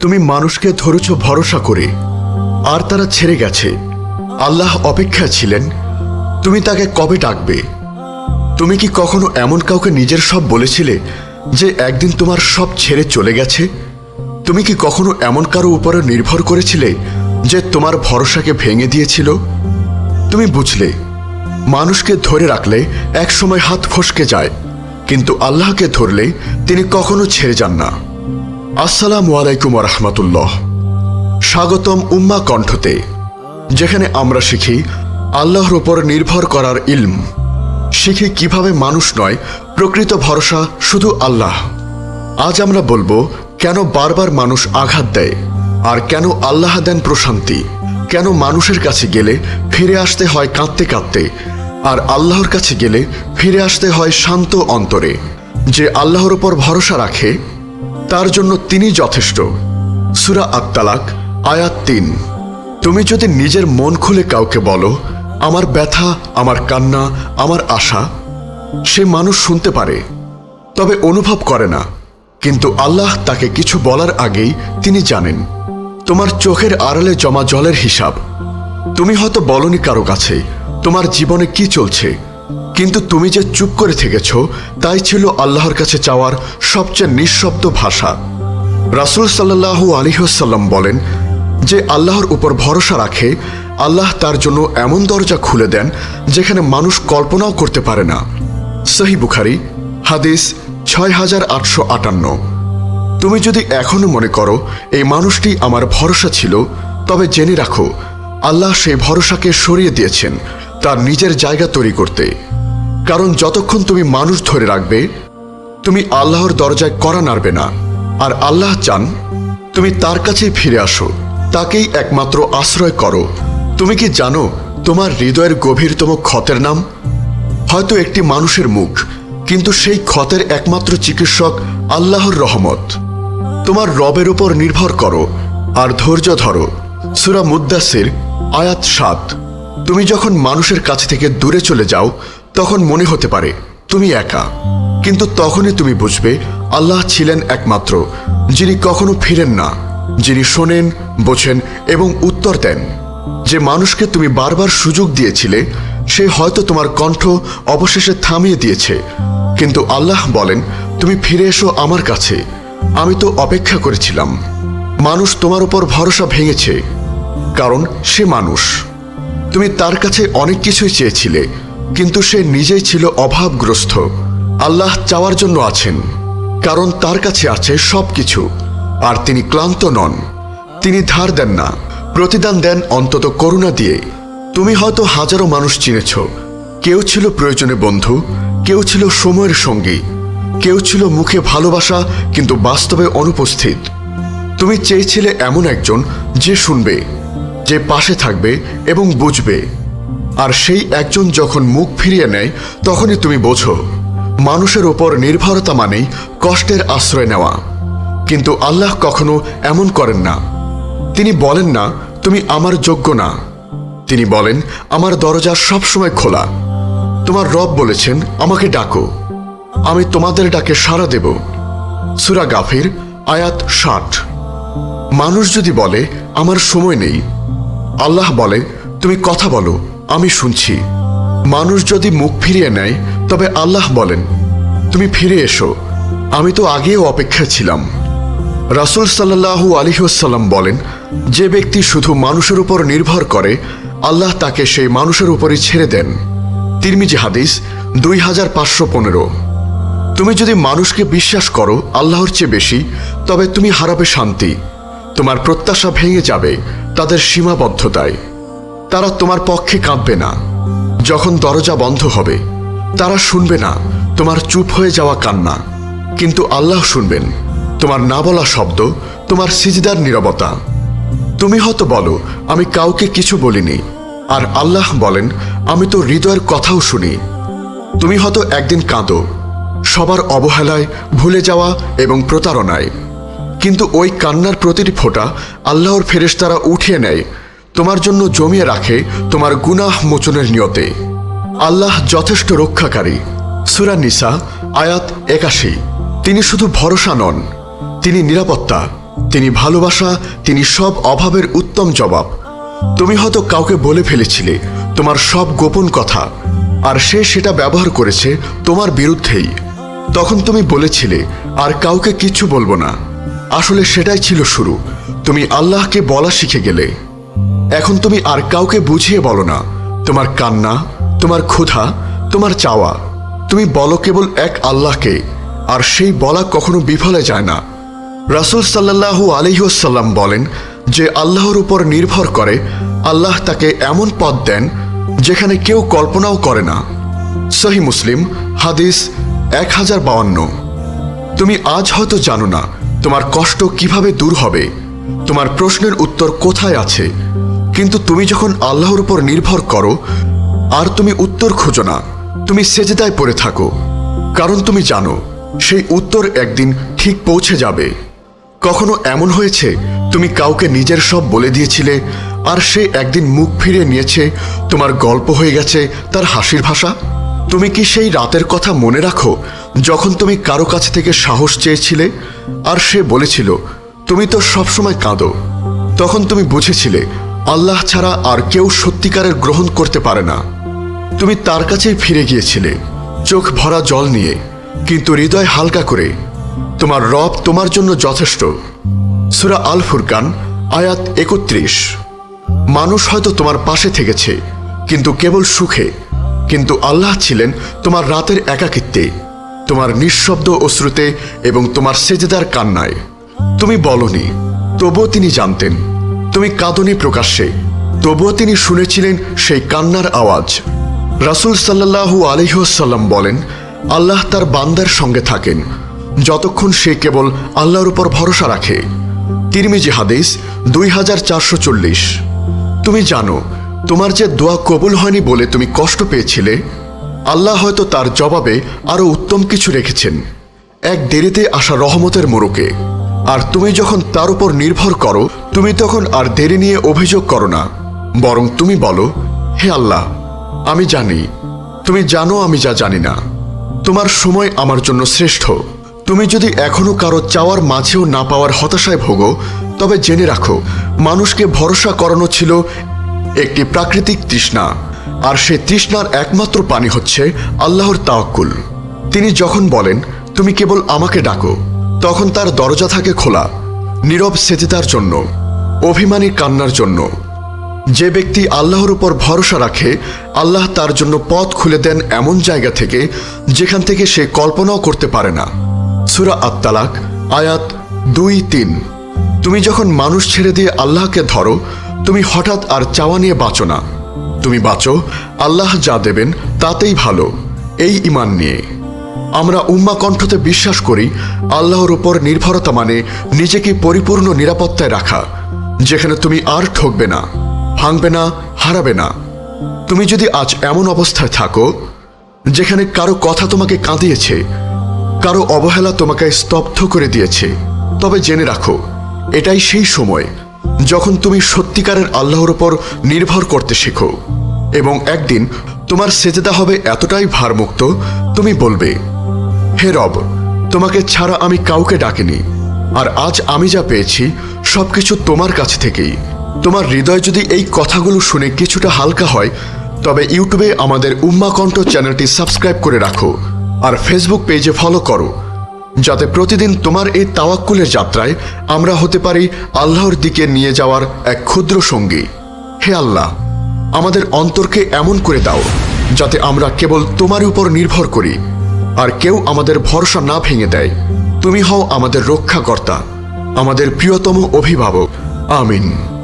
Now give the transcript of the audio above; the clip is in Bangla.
তুমি মানুষকে ধরেছ ভরসা করে, আর তারা ছেড়ে গেছে। আল্লাহ অপেক্ষায় ছিলেন, তুমি তাকে কবে ডাকবে? তুমি কি কখনো এমন কাউকে নিজের সব বলেছিলে যে একদিন তোমার সব ছেড়ে চলে গেছে? তুমি কি কখনো এমন কারও উপরে নির্ভর করেছিলে যে তোমার ভরসাকে ভেঙে দিয়েছিল? তুমি বুঝলে, মানুষকে ধরে রাখলে একসময় হাত ফসকে যায়, কিন্তু আল্লাহকে ধরলে তিনি কখনো ছেড়ে যান না। আসসালামু আলাইকুম রহমতুল্লাহ। স্বাগতম উম্মা কণ্ঠতে, যেখানে আমরা শিখি আল্লাহর উপর নির্ভর করার ইলম। শিখি কীভাবে মানুষ নয়, প্রকৃত ভরসা শুধু আল্লাহ। আজ আমরা বলব কেন বারবার মানুষ আঘাত দেয়, আর কেন আল্লাহ দেন প্রশান্তি। কেন মানুষের কাছে গেলে ফিরে আসতে হয় কাঁদতে কাঁদতে, আর আল্লাহর কাছে গেলে ফিরে আসতে হয় শান্ত অন্তরে। যে আল্লাহর উপর ভরসা রাখে তার জন্য তিনি যথেষ্ট। সুরা আত্মালাক আয়াত তিন। তুমি যদি নিজের মন খুলে কাউকে বলো, আমার ব্যথা, আমার কান্না, আমার আশা, সে মানুষ শুনতে পারে, তবে অনুভব করে না। কিন্তু আল্লাহ তাকে কিছু বলার আগেই তিনি জানেন, তোমার চোখের আড়ালে জমা জলের হিসাব। তুমি হয়তো বলনি কারও কাছে, তোমার জীবনে কি চলছে? কিন্তু তুমি যে চুপ করে থেকেছ, তাই ছিল আল্লাহর কাছে চাওয়ার সবচেয়ে নিঃশব্দ ভাষা। রাসুল সাল্লাহ আলিহাসাল্লাম বলেন যে আল্লাহর উপর ভরসা রাখে, আল্লাহ তার জন্য এমন দরজা খুলে দেন যেখানে মানুষ কল্পনাও করতে পারে না। সহি বুখারি, হাদিস ছয় হাজার আটশো আটান্ন। তুমি যদি এখনও মনে করো, এই মানুষটি আমার ভরসা ছিল, তবে জেনে রাখো, আল্লাহ সেই ভরসাকে সরিয়ে দিয়েছেন। তার নিজের জায়গা তৈরি করতে। কারণ যতক্ষণ তুমি মানুষ ধরে রাখবে, তুমি আল্লাহর দরজায় করা নাড়বে না। আর আল্লাহ চান, তুমি তার কাছেই ফিরে আসো। তাকেই একমাত্র আশ্রয় করো। তুমি কি জানো তোমার হৃদয়ের গভীরতম ক্ষতের নাম? হয়তো একটি মানুষের মুখ, কিন্তু সেই ক্ষতের একমাত্র চিকিৎসক আল্লাহর রহমত। তোমার রবের উপর নির্ভর করো, আর ধৈর্য ধরো। সুরা মুদ্দাসির আয়াত সাত। তুমি যখন মানুষের কাছ থেকে দূরে চলে যাও, তখন মনে হতে পারে তুমি একা। কিন্তু তখনই তুমি বুঝবে আল্লাহ ছিলেন একমাত্র, যিনি কখনো ফিরেন না, যিনি শোনেন, বোঝেন এবং উত্তর দেন। যে মানুষকে তুমি বারবার সুযোগ দিয়েছিলে, সে হয়তো তোমার কণ্ঠ অবশেষে থামিয়ে দিয়েছে। কিন্তু আল্লাহ বলেন, তুমি ফিরে এসো আমার কাছে। আমি তো অপেক্ষা করেছিলাম। মানুষ তোমার উপর ভরসা ভেঙেছে, কারণ সে মানুষ। তুমি তার কাছে অনেক কিছুই চেয়েছিলে, কিন্তু সে নিজেই ছিল অভাবগ্রস্ত। আল্লাহ চাওয়ার জন্য আছেন, কারণ তার কাছে আছে সব কিছু আর তিনি ক্লান্ত নন। তিনি ধার দেন না, প্রতিদান দেন অন্তত করুণা দিয়ে। তুমি হয়তো হাজারো মানুষ চিনেছ, কেউ ছিল প্রয়োজনে বন্ধু, কেউ ছিল সময়ের সঙ্গী, কেউ ছিল মুখে ভালোবাসা, কিন্তু বাস্তবে অনুপস্থিত। তুমি চেয়েছিলে এমন একজন যে শুনবে। যে পাশে থাকবে এবং বুঝবে। আর সেই একজন যখন মুখ ফিরিয়ে নেয়, তখনই তুমি বোঝো, মানুষের ওপর নির্ভরতা মানেই কষ্টের আশ্রয় নেওয়া। কিন্তু আল্লাহ কখনো এমন করেন না। তিনি বলেন না, তুমি আমার যোগ্য না। তিনি বলেন, আমার দরজা সবসময় খোলা। তোমার রব বলেছেন, আমাকে ডাকো। আমি তোমাদের ডাকে সাড়া দেব। সুরা গাফির, আয়াত ষাট। মানুষ যদি বলে, আমার সময় নেই আল্লাহ বলে তুমি কথা বলো, আমি শুনছি। মানুষ যদি মুখ ফিরিয়ে নেয়, তবে আল্লাহ বলেন, তুমি ফিরে এসো, আমি তো আগেও অপেক্ষা ছিলাম। রাসুল সাল্লাহু আলিহাসাল্লাম বলেন, যে ব্যক্তি শুধু মানুষের উপর নির্ভর করে, আল্লাহ তাকে সেই মানুষের উপরই ছেড়ে দেন। তিরমিজি হাদিস দুই হাজার পাঁচশো পনেরো। তুমি যদি মানুষকে বিশ্বাস করো, আল্লাহর চেয়ে বেশি, তবে তুমি হারাবে শান্তি। তোমার প্রত্যাশা ভেঙে যাবে তাদের সীমাবদ্ধতায়। তারা তোমার পক্ষে কাঁদবে না। যখন দরজা বন্ধ হবে, তারা শুনবে না তোমার চুপ হয়ে যাওয়া কান্না। কিন্তু আল্লাহ শুনবেন, তোমার না বলা শব্দ, তোমার সিজদার নীরবতা। তুমি হয়তো বলো, আমি কাউকে কিছু বলিনি। আর আল্লাহ বলেন, আমি তো হৃদয়ের কথাও শুনি। তুমি হয়তো একদিন কাঁদো, সবার অবহেলায় ভুলে যাওয়া এবং প্রতারণায়। কিন্তু ওই কান্নার প্রতিটি ফোঁটা আল্লাহর ফেরেশতারা উঠিয়ে নেয়। তোমার জন্য জমিয়ে রাখে তোমার গুনাহ মোচনের নিয়তে। আল্লাহ যথেষ্ট রক্ষাকারী। সুরা নিসা, আয়াত একাশি। তিনি শুধু ভরসা নন, তিনি নিরাপত্তা, তিনি ভালোবাসা, তিনি সব অভাবের উত্তম জবাব। তুমি হয়তো কাউকে বলে ফেলেছিলে, তোমার সব গোপন কথা, আর সে সেটা ব্যবহার করেছে তোমার বিরুদ্ধেই। তখন তুমি বলেছিলে, আর কাউকে কিছু বলব না। আসলে সেটাই ছিল শুরু। তুমি আল্লাহকে বলা শিখে গেলে। এখন তুমি আর কাউকে বুঝিয়ে বলো না। তোমার কান্না, তোমার ক্ষুধা, তোমার চাওয়া। তুমি বলো কেবল এক আল্লাহকে, আর সেই বলা কখনো বিফলে যায় না। রাসূল সাল্লাল্লাহু আলহিউসাল্লাম বলেন যে আল্লাহর উপর নির্ভর করে, আল্লাহ তাকে এমন পথ দেন যেখানে কেউ কল্পনাও করে না। সহি মুসলিম, হাদিস এক হাজার বাউান্ন। তুমি আজ হয়তো জানো না তোমার কষ্ট কীভাবে দূর হবে? তোমার প্রশ্নের উত্তর কোথায় আছে? কিন্তু তুমি যখন আল্লাহর উপর নির্ভর করো, আর তুমি উত্তর খোঁজো না, তুমি সেজেদায় পড়ে থাকো। কারণ তুমি জানো, সেই উত্তর একদিন ঠিক পৌঁছে যাবে। কখনো এমন হয়েছে, তুমি কাউকে নিজের সব বলে দিয়েছিলে, আর সে একদিন মুখ ফিরে নিয়েছে, তোমার গল্প হয়ে গেছে, তার হাসির ভাষা? তুমি কি সেই রাতের কথা মনে রাখো, যখন তুমি কারও কাছ থেকে সাহস চেয়েছিলে আর সে বলেছিল, তুমি তো সবসময় কাঁদো তখন তুমি বুঝেছিলে, আল্লাহ ছাড়া আর কেউ সত্যিকারের গ্রহণ করতে পারে না। তুমি তার কাছেই ফিরে গিয়েছিলে, চোখ ভরা জল নিয়ে, কিন্তু হৃদয় হালকা করে। তোমার রব তোমার জন্য যথেষ্ট। সুরা আল ফুরকান আয়াত একত্রিশ। মানুষ হয়তো তোমার পাশে থেকেছে, কিন্তু কেবল সুখে। কিন্তু আল্লাহ ছিলেন তোমার রাতের একাকিত্বে, তোমার নিঃশব্দ অশ্রুতে এবং তোমার সেজেদার কান্নায়। তুমি বলনি, তবুও তিনি জানতেন। তুমি কাঁদনি প্রকাশ্যে, তবুও তিনি শুনেছিলেন সেই কান্নার আওয়াজ। রাসূল সাল্লাল্লাহু আলহিহাল্লাম বলেন, আল্লাহ তার বান্দার সঙ্গে থাকেন। যতক্ষণ সে কেবল আল্লাহর উপর ভরসা রাখে। তিরমিজি হাদিস দুই হাজার চারশো চল্লিশ। তুমি জানো তোমার যে দোয়া কবুল হয়নি বলে তুমি কষ্ট পেয়েছিলে, আল্লাহ হয়তো তার জবাবে আরও উত্তম কিছু রেখেছেন। এক দেরিতে আসা রহমতের মোড়কে। আর তুমি যখন তার উপর নির্ভর করো, তুমি তখন আর দেরি নিয়ে অভিযোগ করো না। বরং তুমি বলো, হে আল্লাহ, আমি জানি। তুমি জানো আমি যা জানি না। তোমার সময় আমার জন্য শ্রেষ্ঠ। তুমি যদি এখনও কারও চাওয়ার মাঝেও না পাওয়ার হতাশায় ভোগো, তবে জেনে রাখো, মানুষকে ভরসা করানো ছিল একটি প্রাকৃতিক তৃষ্ণা, আর সে তৃষ্ণার একমাত্র পানি হচ্ছে আল্লাহর তাওয়াক্কুল। তিনি যখন বলেন, তুমি কেবল আমাকে ডাকো, তখন তার দরজা থাকে খোলা, নীরব সেজেদার জন্য, অভিমানী কান্নার জন্য। যে ব্যক্তি আল্লাহর উপর ভরসা রাখে, আল্লাহ তার জন্য পথ খুলে দেন এমন জায়গা থেকে, যেখান থেকে সে কল্পনাও করতে পারে না। সুরা আত্মালাক আয়াত দুই তিন। তুমি যখন মানুষ ছেড়ে দিয়ে আল্লাহকে ধরো তুমি হঠাৎ আর চাওয়া নিয়ে বাঁচো না। তুমি বাঁচো, আল্লাহ যা দেবেন তাতেই ভালো। এই ইমান নিয়ে। আমরা উম্মা কণ্ঠতে বিশ্বাস করি, আল্লাহর উপর নির্ভরতা মানে নিজেকে পরিপূর্ণ নিরাপত্তায় রাখা, যেখানে তুমি আর ঠকবে না, ভাঙবে না, হারাবে না। তুমি যদি আজ এমন অবস্থায় থাকো, যেখানে কারও কথা তোমাকে কাঁদিয়েছে, কারও অবহেলা তোমাকে স্তব্ধ করে দিয়েছে, তবে জেনে রাখো, এটাই সেই সময় যখন তুমি সত্যিকারের আল্লাহর উপর নির্ভর করতে শেখো এবং একদিন তোমার সেজেদা হবে এতটাই ভারমুক্ত, তুমি বলবে, হে রব, তোমাকে ছাড়া আমি কাউকে ডাকিনি, আর আজ আমি যা পেয়েছি সবকিছু তোমার কাছ থেকেই। তোমার হৃদয় যদি এই কথাগুলো শুনে কিছুটা হালকা হয়, তবে ইউটিউবে আমাদের উম্মা কণ্ঠ চ্যানেলটি সাবস্ক্রাইব করে রাখো আর ফেসবুক পেজে ফলো করো। যাতে প্রতিদিন তোমার এই তাওয়াক্কুলের যাত্রায় আমরা হতে পারি আল্লাহর দিকে নিয়ে যাওয়ার এক ক্ষুদ্র সঙ্গী। হে আল্লাহ, আমাদের অন্তরকে এমন করে দাও যাতে আমরা কেবল তোমার উপর নির্ভর করি আর কেউ আমাদের ভরসা না ভেঙে দেয়। তুমি হও আমাদের রক্ষাকর্তা, আমাদের প্রিয়তম অভিভাবক। আমিন।